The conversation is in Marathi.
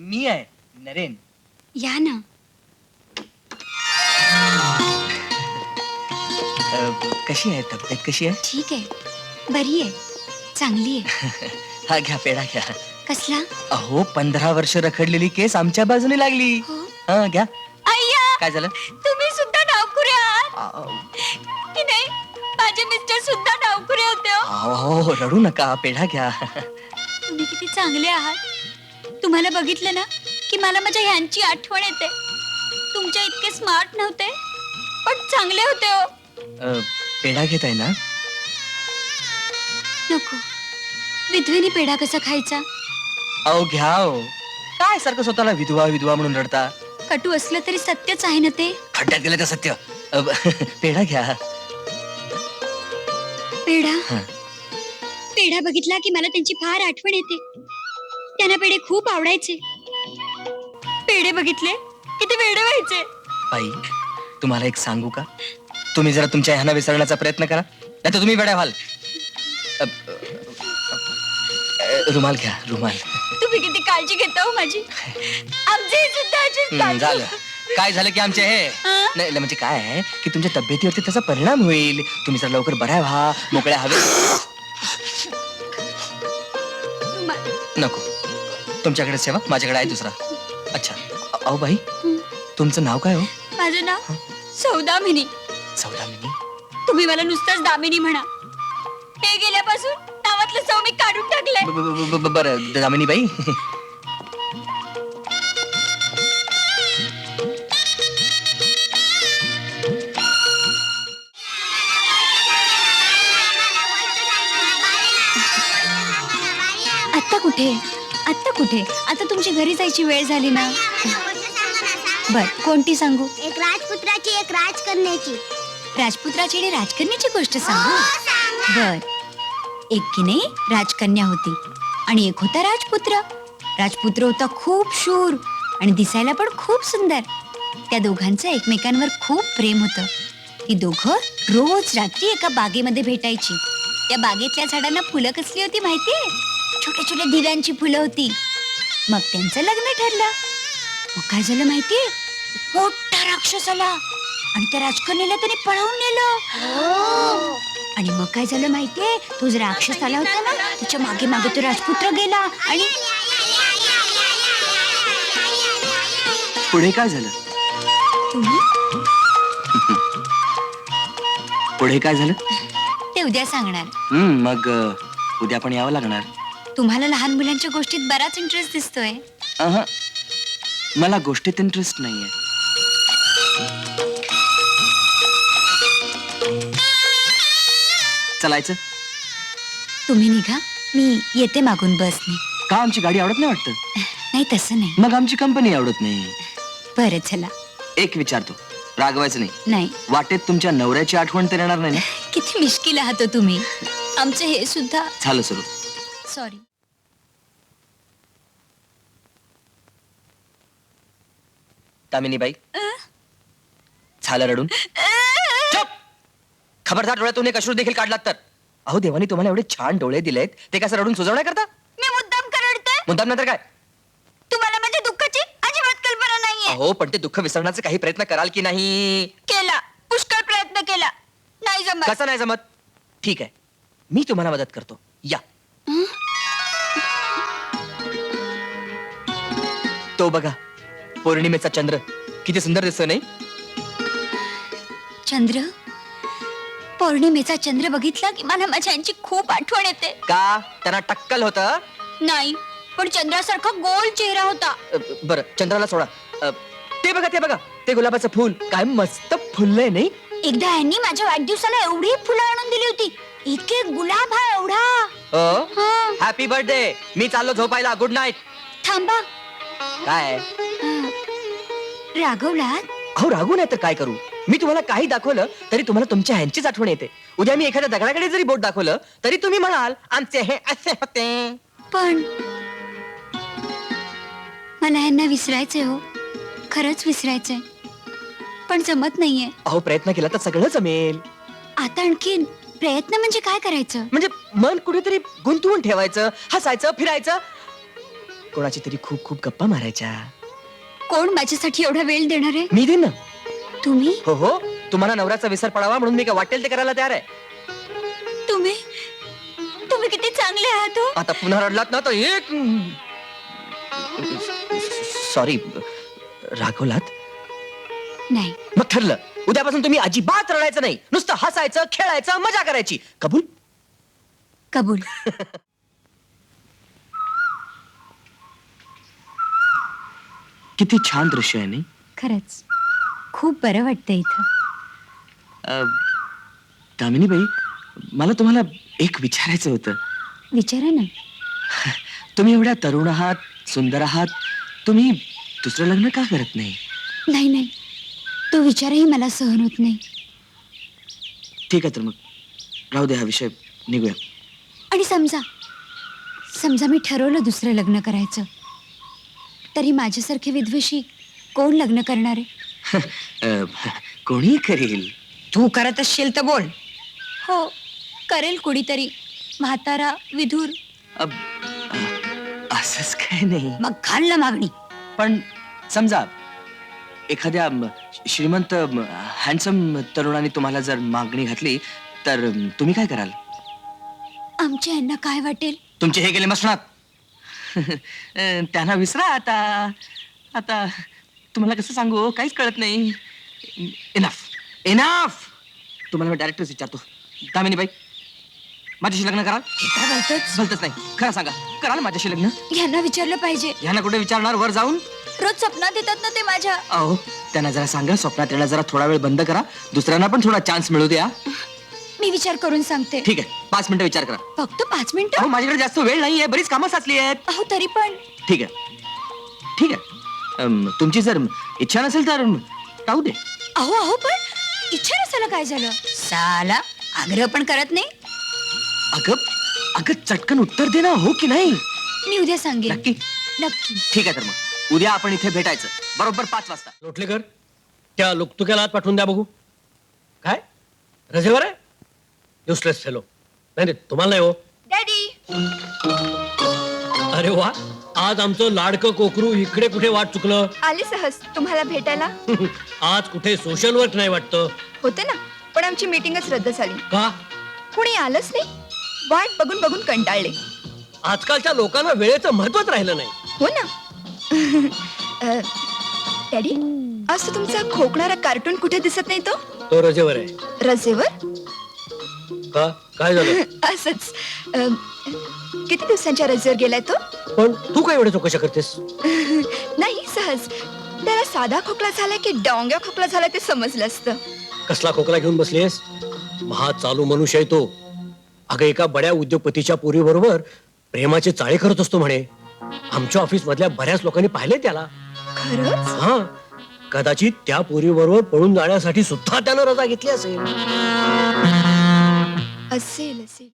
मी आहे नरेन. या ना. अ, कशी आहे तब्येत? कशी आहे? ठीक आहे. बरी आहे. चांगली आहे. हा घ्या पेढा घ्या. कसला? अहो पंधरा वर्ष रखडलेली केस आमच्या बाजूने लागली. हो? हा घ्या. अय्या! काय झालं? तुम्ही सुद्धा डावकुरे आहात. अ, की नाही? माझे मिस्टर सुद्धा डावकुरे होते हो. अहो रडू नका पेढा घ्या. तुम्ही किती चांगले आहात. तुम्हाला बघितलं ना की मला माझ्या ह्यांची आठवण येते. तुमच्या इतके स्मार्ट नव्हते पण चांगले होते हो. अ, पेढा घेत आहे ना? नको. विधवेनी पेढा कसा खायचा? अहो घ्या हो. काय सारखं स्वतःला विधवा विधवा म्हणून रडता? कटू असलं तरी सत्यच आहे ना ते? खड्ड्यात गेलं तर सत्य. अ, ब- पेढा घ्या. पेढा? हं. पेढा बघितला की मला त्यांची फार आठवण येते. त्यांना पेढे खूप आवडायचे. पेढे बघितले की ते वेडे व्हायचे. बाई तुम्हाला एक सांगू का? तुम्ही जरा तुमच्या ह्यांना विसरण्याचा प्रयत्न करा. नाही तर तुम्ही वेड्या व्हाल. अ, अ, अ, रुमाल घ्या रुमाल. तुम्ही किती काळजी घेता हो माझी. आमचे सुद्धा अशीच हम्म, काळजी. झालं. काय झालं की आमचे हे? हं? नाही म्हणजे काय आहे की तुमच्या तब्येतीवरती त्याचा परिणाम होईल. तुम्ही जर लवकर बऱ्या व्हा मोकळ्या हवे. तुम्हा- नको. तुमच्याकडे सेवा माझ्याकडे आहे दुसरा. अच्छा. अ- अहो बाई. तुमचं नाव काय हो? माझं नाव सौदामिनी. सौदामिनी? तुम्ही मला नुसतंच दामिनी म्हणा. हे गेल्यापासून नावातलं सौ मी काढून टाकलंय. ब- ब- ब- ब- बरं दामिनी बाई. आत्ता कुठे? आत्ता कुठे? आता तुमची घरी जायची वेळ झाली ना? बर कोणती सांगू? एक राजपुत्राची एक राजकन्याची. राजपुत्राची आणि राजकन्याची गोष्ट सांगू. बर. एक की नाही राजकन्या होती. आणि एक होता राजपुत्र. राजपुत्र होता खूप शूर आणि दिसायला पण खूप सुंदर. त्या दोघांचं एकमेकांवर खूप प्रेम होतं. ती दोघं रोज रात्री एका बागेमध्ये भेटायची. त्या बागेतल्या झाडांना फुलं कसली होती माहितीये? छोट्या छोट्या दिव्यांची फुलं होती. मग त्यांचं लग्न ठरलं. मग काय झालं माहितीये? मोठा राक्षस आला. आणि त्या राजकन्याला त्याने पळवून नेलं. आणि मग काय झालं माहितीये? तो जो राक्षस आला होता ना त्याच्यामागे मागे तो राजपुत्र गेला. आणि पुढे काय झालं? तुम्ही? पुढे काय झालं? ते उद्या सांगणार. मग अ, उद्या पण यावं लागणार. तुम्हाला लहान मुलांच्या गोष्टीत बराच इंटरेस्ट दिसतोय. अहं. मला गोष्टीत इंटरेस्ट नाहीये. चलायचं? तुम्ही निघा. मी येते मागून बसने का आमची गाडी आवडत नाही वाटतं? नाही तसं नाही. मग आमची कंपनी आवडत नाही. बरं चला. एक विचारतो रागवायचं नाही. नाही. वाटेत तुमच्या नवऱ्याची आठवण तर येणार नाही ना? किती मिश्किल आहात हो तुम्ही. आमचं हे सुद्धा झालं सुरू. सॉरी तामिनीबाई. झालं रडून. चुप! खबरदार डोळ्यातून एक अश्रू देखील काढलात तर. अहो देवानी तुम्हाला एवढे छान डोळे दिलेत. ते कसं रडून सुजवण्या करता? मी मुद्दाम करडते मुद्दाम नंतर काय? तुम्हाला माझ्या दुःखाची अजिबात कल्पना नाहीये. अहो पण ते दुःख विसरण्याचे काही प्रयत्न कराल की नाही? केला. पुष्कळ प्रयत्न केला. नाही जमत. कसं नाही जमत? ठीक आहे. मी तुम्हाला मदत करतो. या. तो बघा. पौर्णिमेचा चंद्र. किती सुंदर दिसतो नाही? चंद्र? पौर्णिमेचा चंद्र बघितला की मला माझ्या आईची खूप आठवण येते. का? त्यांना टक्कल होत? नाही पण चंद्रासारखा गोल चेहरा होता. बरं चंद्राला सोडा. अ, ते बघा ते बघा. ते गुलाबाचं फुल. काय मस्त फुललंय नाही? एकदा यांनी माझ्या वाढदिवसाला एवढी फुलं आणून दिली होती. एक एक गुलाब हा एवढा. हा, हॅपी बर्थडे मी चाललो झोपायला. गुड नाईट थांबा. काय? रागवलात अहो रागू नाही तर काय करू? मी तुम्हाला काही दाखवलं तरी तुम्हाला तुमच्या ह्यांचीच आठवण येते. उद्या मी एखाद्या दगडाकडे जरी बोट दाखवलं तरी तुम्ही म्हणाल आमचे हे असे होते. पण मला यांना विसरायचंय हो. खरंच विसरायचंय. पण जमत नाहीये. अहो प्रयत्न केला तर सगळं जमेल. आता आणखीन प्रयत्न म्हणजे काय करायचं? म्हणजे मन कुठेतरी गुंतवून ठेवायचं हसायचं फिरायचं. कोणाची तरी खूप खूप गप्पा मारायच्या. कोण माझ्यासाठी एवढा वेळ देणार आहे? मी देईन ना. तुम्ही? हो हो. तुम्हाला नवऱ्याचा विसर पडावा म्हणून मी काय वाटेल ते करायला तयार आहे. तुम्ही? तुम्ही किती चांगले आहात हो. आता पुन्हा रडलात ना तर एक सॉरी रागवलात? नाही. मग ठरलं. उद्यापासून तुम्ही अजिबात रडायचं नाही. नुसतं हसायचं खेळायचं मजा करायची. कबूल? कबूल. किती छान दृश्य आहे नाही? खरंच. खूप बरं वाटतं इथं. अ, दामिनीबाई मला तुम्हाला एक विचारायचं होतं. विचारा ना. तुम्ही एवढ्या तरुण आहात सुंदर आहात तुम्ही दुसरं लग्न का करत नाही? नाही नाही. तो विचारही मला सहन होत नाही. ठीक आहे तर मग. राहू दे हा विषय निघूया. आणि समजा समजा मी ठरवलं दुसरं लग्न करायचं. तरी माझ्यासारखे विद्वेषी कोण लग्न करणार? आहे अ, कोणी करेल. तू करत असशील तर बोल. हो करेल कुणीतरी. म्हातारा विधूर. अ, अ, असंच काय नाही. मग घाल ना मागणी. पण समजा एखाद्या म, श्रीमंत हँडसम तरुणाने तुम्हाला जर मागणी घातली तर म, तुम्ही काय कराल? आमच्या यांना काय वाटेल? तुमचे हे गेले मसणात अ, त्यांना विसरा आता. आता तुम्हाला कसं सांगू काहीच कळत नाही. इनफ इनफ तुम्हाला मी डायरेक्टच विचारतो. दामिनी बाई माझ्याशी लग्न कराल? काय बोलतोच भलतच नाही. खरं सांगा कराल माझ्याशी लग्न? यांना विचारलं पाहिजे. यांना कुठे विचारणार? वर जाऊन? रोज स्वप्नात येतात ना ते माझ्या. अहो त्यांना जरा सांगा स्वप्नात येण्याला जरा थोडा वेळ बंद करा. दुसऱ्यांना पण थोडा चान्स मिळू द्या. मी विचार करून सांगते. ठीक आहे पाच मिनिटं विचार करा. फक्त पाच मिनिटं? अहो माझ्याकडे जास्त वेळ नाहीये बरीच कामं साचली आहेत. अहो तरी पण. ठीक आहे. ठीक आहे. अम, तुमची जर इच्छा नसेल तर राहू दे. अहो अहो पण इच्छा नसायला काय झालं? साला आग्रह पण करत नाही. अगं अगं चटकन उत्तर दे ना हो की नाही? मी उद्या सांगेन. नक्की. नक्की. ठीक आहे तर मग. उद्या आपण इथे भेटायचं. बरोबर पाच वाजता. लोटलेकर त्या लोकतुक्याला आत पाठवून द्या बघू. काय? रजेवर आहे? युसलेस फेलो नाही नाही तुम्हाला नाही हो. डॅडी अरे वा आज आमचं लाडकं कोकरू इकडे कुठे वाट चुकलं? आले सहज तुम्हाला भेटायला? आज कुठे सोशल वर्क नाही वाटतं? होते ना पण आमची मीटिंगच रद्द झाली. का? कुणी आलंच नाही वाट बघून बघून कंटाळले. आजकालच्या लोकांना वेळेचं महत्वच राहिलं नाही. हो ना. अ, डॅडी आज तो तुमचा खोकणारा कार्टून कुठे दिसत नाही तो? तो रजेवर आहे. रजेवर? का? काय झालं? असच. अ, किती दिवसांच्या रजेवर गेलाय तो? पण तू काय एवढे चौकशा करतेस? नाही सहज. त्याला साधा खोकला झाला की डोंग्या खोकला झाला ते समजलं असतं. कसला खोकला घेऊन बसलीस महा चालू मनुष्य आहे तो. अगं एका बड्या उद्योगपतीच्या पुरी बरोबर प्रेमाचे चाळे करत असतो म्हणे. आमच्या ऑफिस मधल्या बऱ्याच लोकांनी पाहिले त्याला. खरंच? हा. कदाचित त्या पोरी बरोबर पळून जाण्यासाठी सुद्धा त्यानं रजा घेतली असेल. असेल असेल